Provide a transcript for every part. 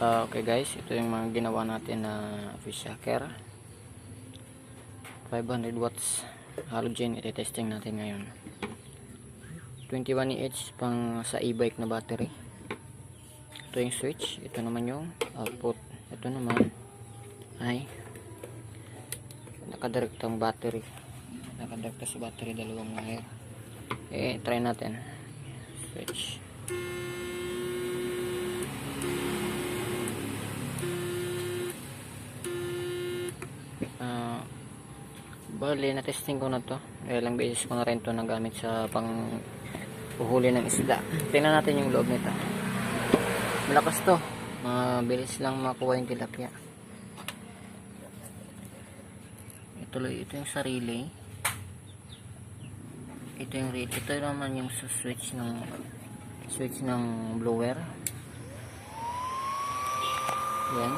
Ah, okay guys, ito yung mga ginawa natin na fish shaker. 500 watts halogen iti-testing natin ngayon. 21 each pang sa e-bike na battery. Ito yung switch, ito naman yung output. Ito naman ay nakadirektang battery. Nakadirekta sa battery dalawang wire. Eh, try natin. Switch. Ah, bali, na-testing ko na to. Ilang beses ko na rin to nagamit sa pang uhuli ng isda. Tingnan natin yung loob nito. Malakas to. Mabilis lang makuha yung tilapia. Ituloy, ito yung sarili. Ito yung rate. Ito naman yung switch ng switch ng blower. Yan.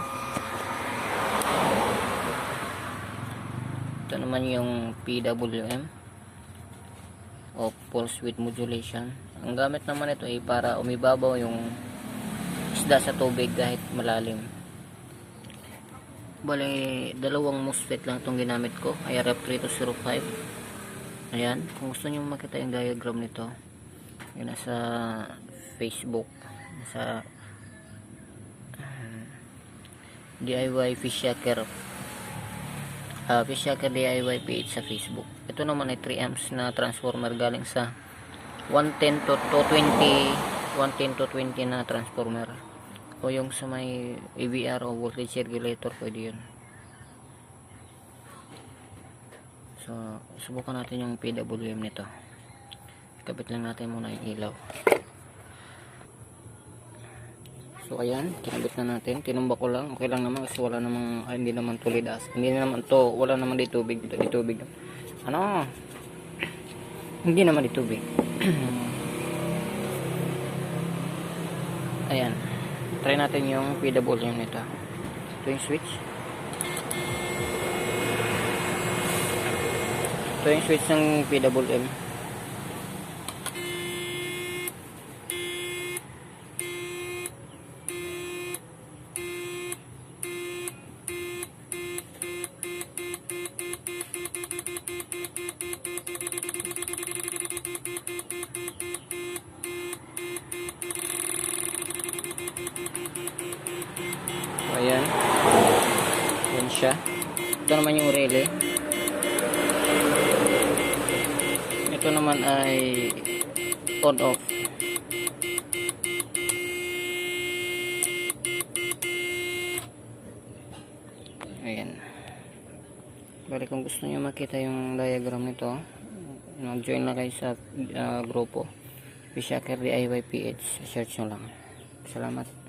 Ito naman yung PWM o pulse width modulation. Ang gamit naman ito ay para umibabaw yung isda sa tubig kahit malalim. Bale, dalawang MOSFET lang itong ginamit ko. IRF3205. Ayan. Kung gusto nyo makita yung diagram nito, yun nasa Facebook. Sa DIY Fish Shaker uh, Fish Shaker DIY page sa Facebook. Ito naman ay 3 amps na transformer galing sa 110 to 220 110 to 20 na transformer. O yung sa may AVR o voltage regulator pwede yun. So subukan natin yung PWM nito. Kabit lang natin muna yung ilaw So ayan, kinabit na natin. Tinumba ko lang. Okay lang naman kasi wala namang ay, hindi naman tulidas. Hindi naman to, wala naman di tubig dito, di tubig. Ano? Hindi naman di tubig. ayan. Try natin yung PWM nito. Ito yung switch. Ito yung switch ng PWM. Siya. Ito naman yung relay. Ito naman ay on off. Ayan. Bali kung gusto niyo makita yung diagram nito, mag-join lang kayo sa ah, grupo. Fishaker DIY PH. Search nyo lang. Salamat.